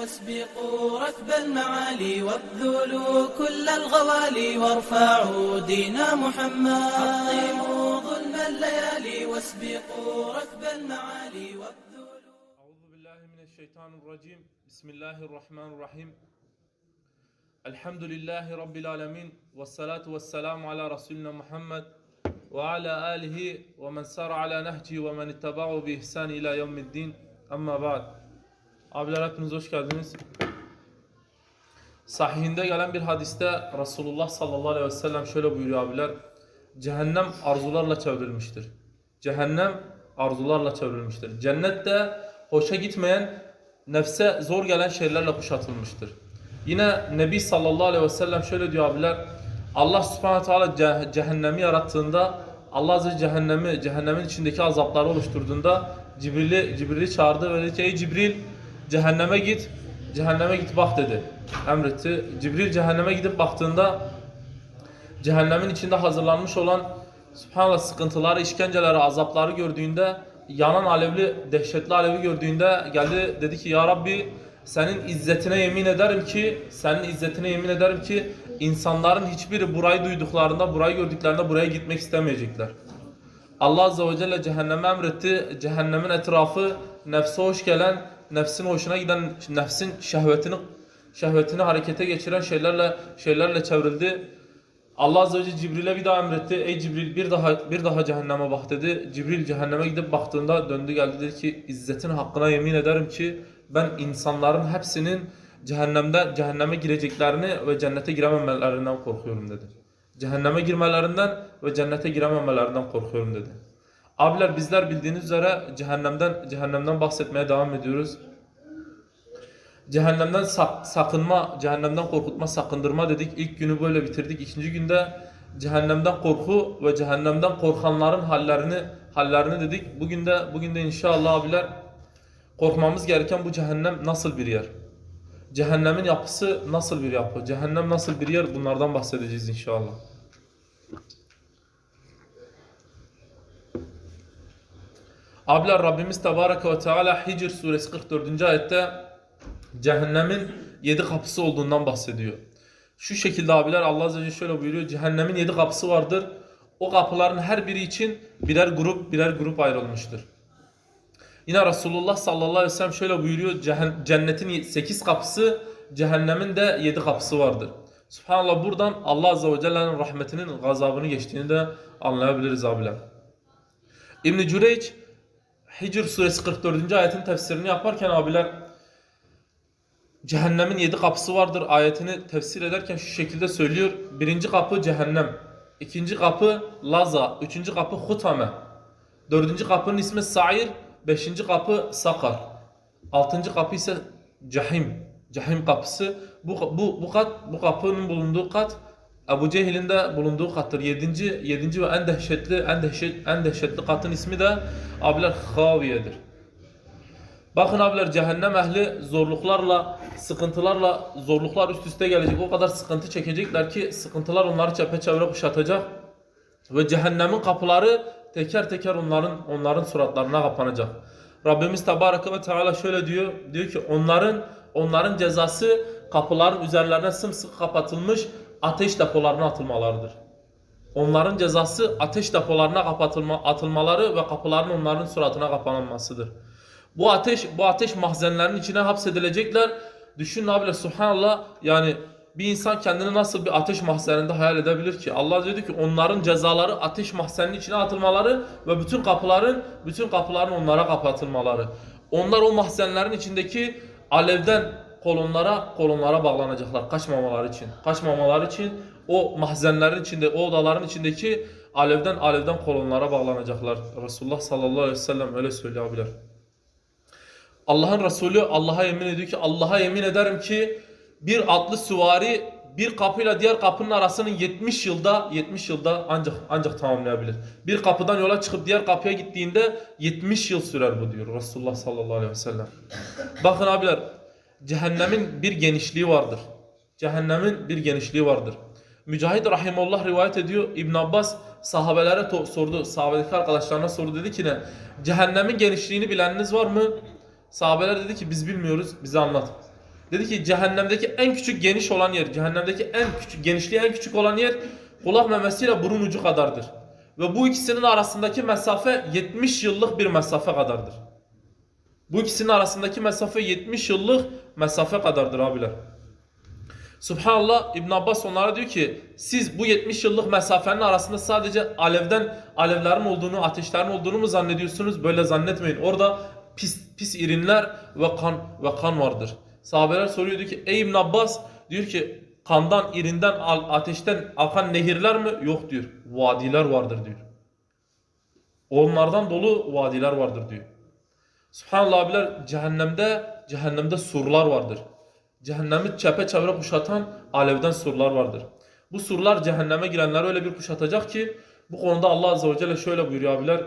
واسبقوا ركب المعالي وابذلوا كل الغوالي وارفعوا دين محمد. حطموا ظلم الليالي واسبقوا ركب المعالي وابذلوا أعوذ بالله من الشيطان الرجيم. بسم الله الرحمن الرحيم. الحمد لله رب العالمين والصلاة والسلام على رسولنا محمد وعلى آله ومن سار على نهجه ومن اتبعه بإحسان إلى يوم الدين. أما بعد Abiler hepiniz hoş geldiniz. Sahihinde gelen bir hadiste Resulullah sallallahu aleyhi ve sellem şöyle buyuruyor abiler. Cehennem arzularla çevrilmiştir. Cehennem arzularla çevrilmiştir. Cennet de hoşa gitmeyen, nefse zor gelen şeylerle kuşatılmıştır. Yine Nebi sallallahu aleyhi ve sellem şöyle diyor abiler. Allah subhanahu teala ce- cehennemi yarattığında Allah azze cehennemi, cehennemin içindeki azapları oluşturduğunda Cibril'i Cibril'i çağırdı ve dedi ki ey Cibril cehenneme git, cehenneme git bak dedi. Emretti. Cibril cehenneme gidip baktığında cehennemin içinde hazırlanmış olan subhanallah sıkıntıları, işkenceleri, azapları gördüğünde yanan alevli, dehşetli alevi gördüğünde geldi dedi ki ya Rabbi senin izzetine yemin ederim ki senin izzetine yemin ederim ki insanların hiçbiri burayı duyduklarında, burayı gördüklerinde buraya gitmek istemeyecekler. Allah Azze ve Celle cehenneme emretti. Cehennemin etrafı nefse hoş gelen, nefsin hoşuna giden, nefsin şehvetini şehvetini harekete geçiren şeylerle şeylerle çevrildi. Allah Azze ve Celle Cibril'e bir daha emretti. Ey Cibril bir daha bir daha cehenneme bak dedi. Cibril cehenneme gidip baktığında döndü geldi dedi ki izzetin hakkına yemin ederim ki ben insanların hepsinin cehennemde cehenneme gireceklerini ve cennete girememelerinden korkuyorum dedi. Cehenneme girmelerinden ve cennete girememelerinden korkuyorum dedi. Abiler bizler bildiğiniz üzere cehennemden cehennemden bahsetmeye devam ediyoruz. Cehennemden sak- sakınma, cehennemden korkutma, sakındırma dedik. İlk günü böyle bitirdik. İkinci günde cehennemden korku ve cehennemden korkanların hallerini hallerini dedik. Bugün de bugün de inşallah abiler korkmamız gereken bu cehennem nasıl bir yer? Cehennemin yapısı nasıl bir yapı? Cehennem nasıl bir yer? Bunlardan bahsedeceğiz inşallah. Abiler Rabbimiz Tebareke ve Teala Hicr suresi 44. ayette cehennemin yedi kapısı olduğundan bahsediyor. Şu şekilde abiler Allah Azze ve şöyle buyuruyor. Cehennemin yedi kapısı vardır. O kapıların her biri için birer grup birer grup ayrılmıştır. Yine Resulullah sallallahu aleyhi ve sellem şöyle buyuruyor. "Cehen- Cennetin 8 kapısı, cehennemin de 7 kapısı vardır. Subhanallah buradan Allah azze ve celle'nin rahmetinin gazabını geçtiğini de anlayabiliriz abiler. İbn Cüreyç Hicr suresi 44. ayetin tefsirini yaparken abiler cehennemin 7 kapısı vardır ayetini tefsir ederken şu şekilde söylüyor. Birinci kapı cehennem. ikinci kapı Laza. Üçüncü kapı Hutame. Dördüncü kapının ismi Sa'ir. Beşinci kapı Sakar. Altıncı kapı ise Cahim. Cahim kapısı. Bu, bu, bu kat, bu kapının bulunduğu kat Ebu Cehil'in de bulunduğu kattır. Yedinci, yedinci ve en dehşetli, en dehşet, en dehşetli katın ismi de abiler Haviye'dir. Bakın abiler cehennem ehli zorluklarla, sıkıntılarla, zorluklar üst üste gelecek. O kadar sıkıntı çekecekler ki sıkıntılar onları çepeçevre kuşatacak. Ve cehennemin kapıları teker teker onların onların suratlarına kapanacak. Rabbimiz Tebareke ve Teala şöyle diyor. Diyor ki onların onların cezası kapıların üzerlerine sımsıkı kapatılmış ateş depolarına atılmalarıdır. Onların cezası ateş depolarına kapatılma, atılmaları ve kapıların onların suratına kapanmasıdır. Bu ateş bu ateş mahzenlerinin içine hapsedilecekler. Düşünün abiler subhanallah yani bir insan kendini nasıl bir ateş mahzeninde hayal edebilir ki? Allah diyor ki onların cezaları ateş mahzeninin içine atılmaları ve bütün kapıların bütün kapıların onlara kapatılmaları. Onlar o mahzenlerin içindeki alevden kolonlara kolonlara bağlanacaklar kaçmamaları için. Kaçmamaları için o mahzenlerin içinde o odaların içindeki alevden alevden kolonlara bağlanacaklar. Resulullah sallallahu aleyhi ve sellem öyle söylüyor abiler. Allah'ın Resulü Allah'a yemin ediyor ki Allah'a yemin ederim ki bir atlı süvari bir kapıyla diğer kapının arasını 70 yılda 70 yılda ancak ancak tamamlayabilir. Bir kapıdan yola çıkıp diğer kapıya gittiğinde 70 yıl sürer bu diyor Resulullah sallallahu aleyhi ve sellem. Bakın abiler cehennemin bir genişliği vardır. Cehennemin bir genişliği vardır. Mücahit Rahimullah rivayet ediyor. İbn Abbas sahabelere sordu. Sahabedeki arkadaşlarına sordu. Dedi ki ne? Cehennemin genişliğini bileniniz var mı? Sahabeler dedi ki biz bilmiyoruz. Bize anlat. Dedi ki cehennemdeki en küçük geniş olan yer, cehennemdeki en küçük genişliği en küçük olan yer kulak memesiyle burun ucu kadardır. Ve bu ikisinin arasındaki mesafe 70 yıllık bir mesafe kadardır. Bu ikisinin arasındaki mesafe 70 yıllık mesafe kadardır abiler. Subhanallah İbn Abbas onlara diyor ki siz bu 70 yıllık mesafenin arasında sadece alevden alevlerin olduğunu, ateşlerin olduğunu mu zannediyorsunuz? Böyle zannetmeyin. Orada pis pis irinler ve kan ve kan vardır. Sahabeler soruyor diyor ki ey İbn Abbas diyor ki kandan, irinden, ateşten akan nehirler mi? Yok diyor. Vadiler vardır diyor. Onlardan dolu vadiler vardır diyor. Subhanallah abiler cehennemde cehennemde surlar vardır. Cehennemi çepeçevre kuşatan alevden surlar vardır. Bu surlar cehenneme girenleri öyle bir kuşatacak ki bu konuda Allah azze ve celle şöyle buyuruyor abiler.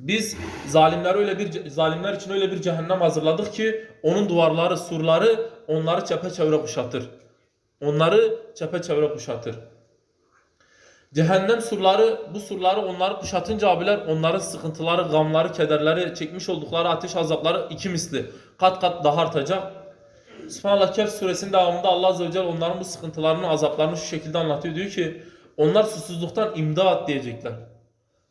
Biz zalimler öyle bir zalimler için öyle bir cehennem hazırladık ki onun duvarları, surları onları çepeçevre kuşatır. Onları çepeçevre kuşatır. Cehennem surları, bu surları onları kuşatınca abiler onların sıkıntıları, gamları, kederleri, çekmiş oldukları ateş azapları iki misli kat kat daha artacak. Subhanallah Kehf suresinin devamında Allah Azze ve Celle onların bu sıkıntılarını, azaplarını şu şekilde anlatıyor. Diyor ki onlar susuzluktan imdat diyecekler.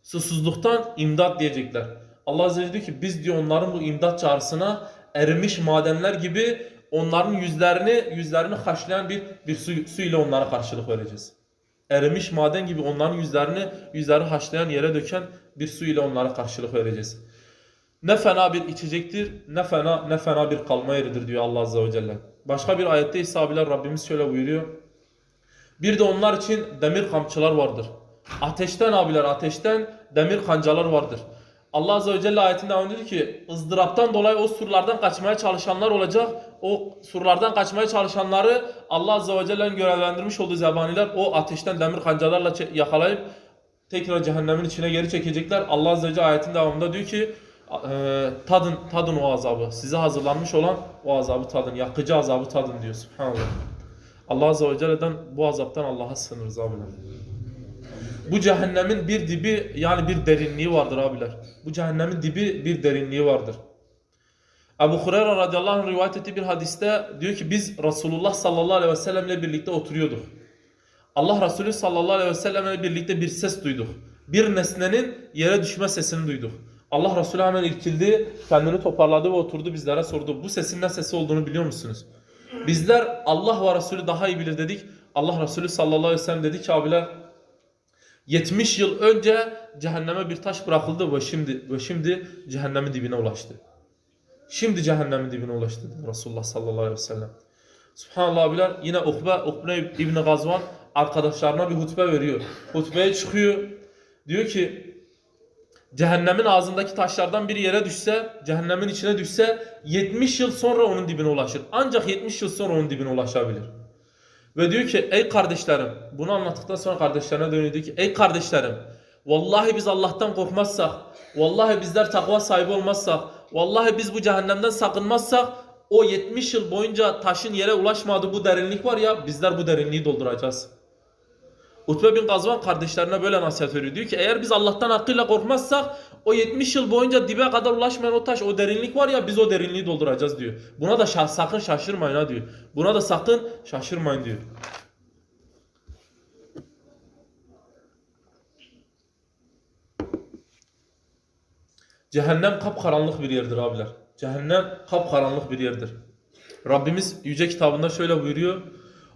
Susuzluktan imdat diyecekler. Allah Azze ve Celle diyor ki biz diyor onların bu imdat çağrısına erimiş madenler gibi onların yüzlerini yüzlerini haşlayan bir bir su, su ile onlara karşılık vereceğiz. Erimiş maden gibi onların yüzlerini yüzleri haşlayan yere döken bir su ile onlara karşılık vereceğiz. Ne fena bir içecektir, ne fena ne fena bir kalma yeridir diyor Allah Azze ve Celle. Başka bir ayette ise abiler Rabbimiz şöyle buyuruyor. Bir de onlar için demir kamçılar vardır. Ateşten abiler ateşten demir kancalar vardır. Allah Azze ve Celle ayetinde ediyor ki ızdıraptan dolayı o surlardan kaçmaya çalışanlar olacak. O surlardan kaçmaya çalışanları Allah Azze ve Celle'nin görevlendirmiş olduğu zebaniler o ateşten demir kancalarla yakalayıp tekrar cehennemin içine geri çekecekler. Allah Azze ve Celle ayetin devamında diyor ki e, tadın tadın o azabı. Size hazırlanmış olan o azabı tadın. Yakıcı azabı tadın diyor. Subhanallah. Allah Azze ve Celle'den bu azaptan Allah'a sığınırız abiler. Bu cehennemin bir dibi yani bir derinliği vardır abiler. Bu cehennemin dibi bir derinliği vardır. Ebu Hureyre radıyallahu anh rivayet ettiği bir hadiste diyor ki biz Resulullah sallallahu aleyhi ve sellem ile birlikte oturuyorduk. Allah Resulü sallallahu aleyhi ve sellem ile birlikte bir ses duyduk. Bir nesnenin yere düşme sesini duyduk. Allah Resulü hemen irkildi, kendini toparladı ve oturdu bizlere sordu. Bu sesin ne sesi olduğunu biliyor musunuz? Bizler Allah ve Resulü daha iyi bilir dedik. Allah Resulü sallallahu aleyhi ve sellem dedi ki abiler 70 yıl önce cehenneme bir taş bırakıldı ve şimdi ve şimdi cehennemin dibine ulaştı. Şimdi cehennemin dibine ulaştı Resulullah sallallahu aleyhi ve sellem. Subhanallah abiler yine Ukbe, Ukbe İbni Gazvan arkadaşlarına bir hutbe veriyor. Hutbeye çıkıyor. Diyor ki cehennemin ağzındaki taşlardan biri yere düşse, cehennemin içine düşse 70 yıl sonra onun dibine ulaşır. Ancak 70 yıl sonra onun dibine ulaşabilir. Ve diyor ki ey kardeşlerim bunu anlattıktan sonra kardeşlerine dönüyor diyor ki ey kardeşlerim vallahi biz Allah'tan korkmazsak vallahi bizler takva sahibi olmazsak vallahi biz bu cehennemden sakınmazsak o 70 yıl boyunca taşın yere ulaşmadığı bu derinlik var ya bizler bu derinliği dolduracağız. Utbe bin Gazvan kardeşlerine böyle nasihat veriyor. Diyor ki eğer biz Allah'tan hakkıyla korkmazsak o 70 yıl boyunca dibe kadar ulaşmayan o taş o derinlik var ya biz o derinliği dolduracağız diyor. Buna da şa- sakın şaşırmayın ha diyor. Buna da sakın şaşırmayın diyor. Cehennem kapkaranlık bir yerdir abiler. Cehennem kapkaranlık bir yerdir. Rabbimiz yüce kitabında şöyle buyuruyor.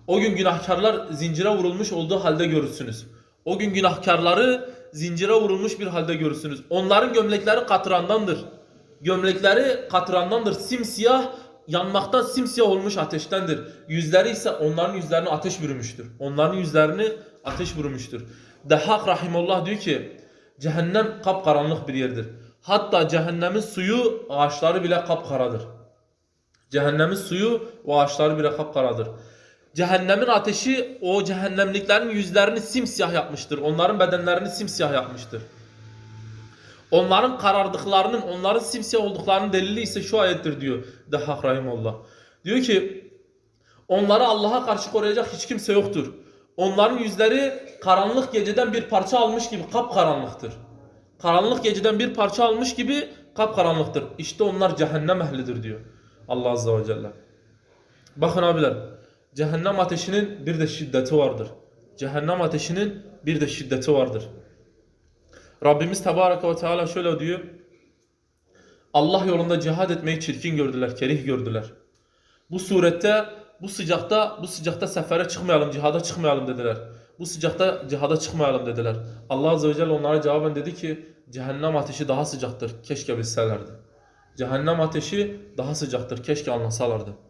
O gün günahkarlar zincire vurulmuş olduğu halde görürsünüz. O gün günahkarları zincire vurulmuş bir halde görürsünüz. Onların gömlekleri katrandandır. Gömlekleri katrandandır. Simsiyah, yanmaktan simsiyah olmuş ateştendir. Yüzleri ise onların yüzlerini ateş bürümüştür. Onların yüzlerini ateş vurmuştur. Dehak Rahimullah diyor ki cehennem kapkaranlık bir yerdir. Hatta cehennemin suyu ağaçları bile kapkaradır. Cehennemin suyu o ağaçları bile kapkaradır. Cehennemin ateşi o cehennemliklerin yüzlerini simsiyah yapmıştır. Onların bedenlerini simsiyah yapmıştır. Onların karardıklarının, onların simsiyah olduklarının delili ise şu ayettir diyor Dehak Rahimullah. Diyor ki onları Allah'a karşı koruyacak hiç kimse yoktur. Onların yüzleri karanlık geceden bir parça almış gibi kapkaranlıktır. Karanlık geceden bir parça almış gibi kapkaranlıktır. İşte onlar cehennem ehlidir diyor Allah Azze ve Celle. Bakın abiler, cehennem ateşinin bir de şiddeti vardır. Cehennem ateşinin bir de şiddeti vardır. Rabbimiz Tebareke ve Teala şöyle diyor. Allah yolunda cihad etmeyi çirkin gördüler, kerih gördüler. Bu surette, bu sıcakta, bu sıcakta sefere çıkmayalım, cihada çıkmayalım dediler. Bu sıcakta cihada çıkmayalım dediler. Allah Azze ve Celle onlara cevaben dedi ki, cehennem ateşi daha sıcaktır, keşke bilselerdi. Cehennem ateşi daha sıcaktır, keşke anlasalardı.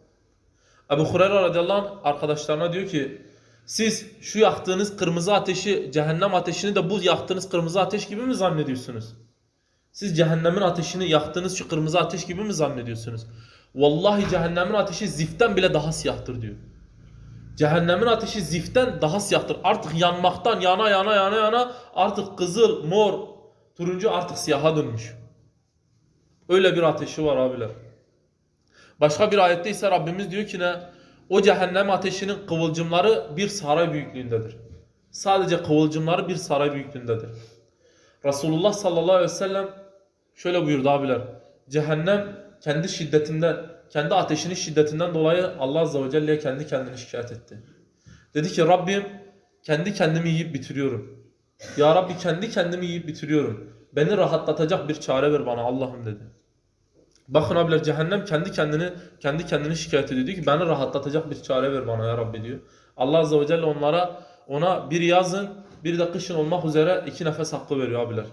Ebu Hureyre radıyallahu anh arkadaşlarına diyor ki, siz şu yaktığınız kırmızı ateşi, cehennem ateşini de bu yaktığınız kırmızı ateş gibi mi zannediyorsunuz? Siz cehennemin ateşini yaktığınız şu kırmızı ateş gibi mi zannediyorsunuz? Vallahi cehennemin ateşi ziften bile daha siyahtır diyor. Cehennemin ateşi ziften daha siyahtır. Artık yanmaktan yana yana yana yana artık kızıl, mor, turuncu artık siyaha dönmüş. Öyle bir ateşi var abiler. Başka bir ayette ise Rabbimiz diyor ki ne? O cehennem ateşinin kıvılcımları bir saray büyüklüğündedir. Sadece kıvılcımları bir saray büyüklüğündedir. Resulullah sallallahu aleyhi ve sellem şöyle buyurdu abiler. Cehennem kendi şiddetinden, kendi ateşinin şiddetinden dolayı Allah azze ve celle'ye kendi kendini şikayet etti. Dedi ki Rabbim kendi kendimi yiyip bitiriyorum. Ya Rabbi kendi kendimi yiyip bitiriyorum. Beni rahatlatacak bir çare ver bana Allah'ım dedi. Bakın abiler cehennem kendi kendini kendi kendini şikayet ediyor. Diyor ki beni rahatlatacak bir çare ver bana ya Rabbi diyor. Allah azze ve celle onlara ona bir yazın bir de kışın olmak üzere iki nefes hakkı veriyor abiler.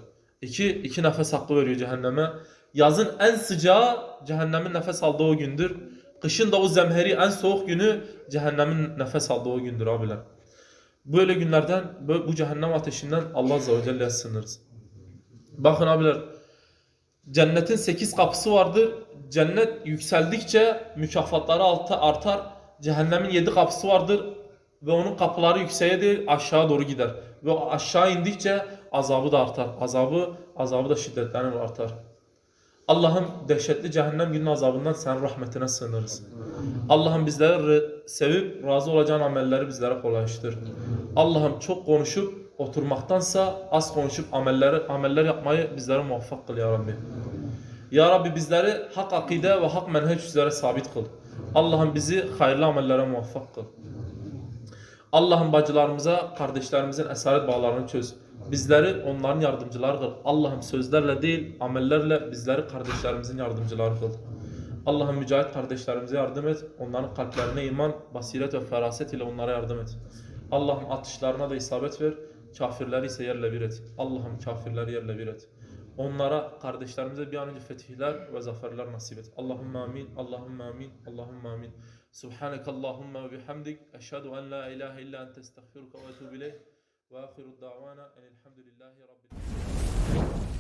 İki, iki nefes hakkı veriyor cehenneme. Yazın en sıcağı cehennemin nefes aldığı o gündür. Kışın da o zemheri en soğuk günü cehennemin nefes aldığı o gündür abiler. Böyle günlerden bu cehennem ateşinden Allah azze ve celle'ye sığınırız. Bakın abiler Cennetin 8 kapısı vardır. Cennet yükseldikçe mükafatları alta artar. Cehennemin 7 kapısı vardır ve onun kapıları yükseğe değil aşağı doğru gider. Ve aşağı indikçe azabı da artar. Azabı azabı da şiddetlenir artar. Allah'ım dehşetli cehennem günün azabından sen rahmetine sığınırız. Allah'ım bizlere re- sevip razı olacağın amelleri bizlere kolaylaştır. Allah'ım çok konuşup oturmaktansa az konuşup amelleri ameller yapmayı bizlere muvaffak kıl ya Rabbi. Ya Rabbi bizleri hak akide ve hak menheç üzere sabit kıl. Allah'ım bizi hayırlı amellere muvaffak kıl. Allah'ım bacılarımıza, kardeşlerimizin esaret bağlarını çöz. Bizleri onların yardımcıları kıl. Allah'ım sözlerle değil, amellerle bizleri kardeşlerimizin yardımcıları kıl. Allah'ım mücahit kardeşlerimize yardım et. Onların kalplerine iman, basiret ve feraset ile onlara yardım et. Allah'ım atışlarına da isabet ver. Kafirleri ise yerle bir et. Allah'ım kafirleri yerle bir et. Onlara, kardeşlerimize bir an önce fetihler ve zaferler nasip et. Allahümme amin, Allahümme amin, Allahümme amin. Subhaneke Allahümme ve bihamdik. Eşhedü en la ilahe illa ente estağfiruka ve etubu ileyh. Ve ahiru da'vana enilhamdülillahi rabbil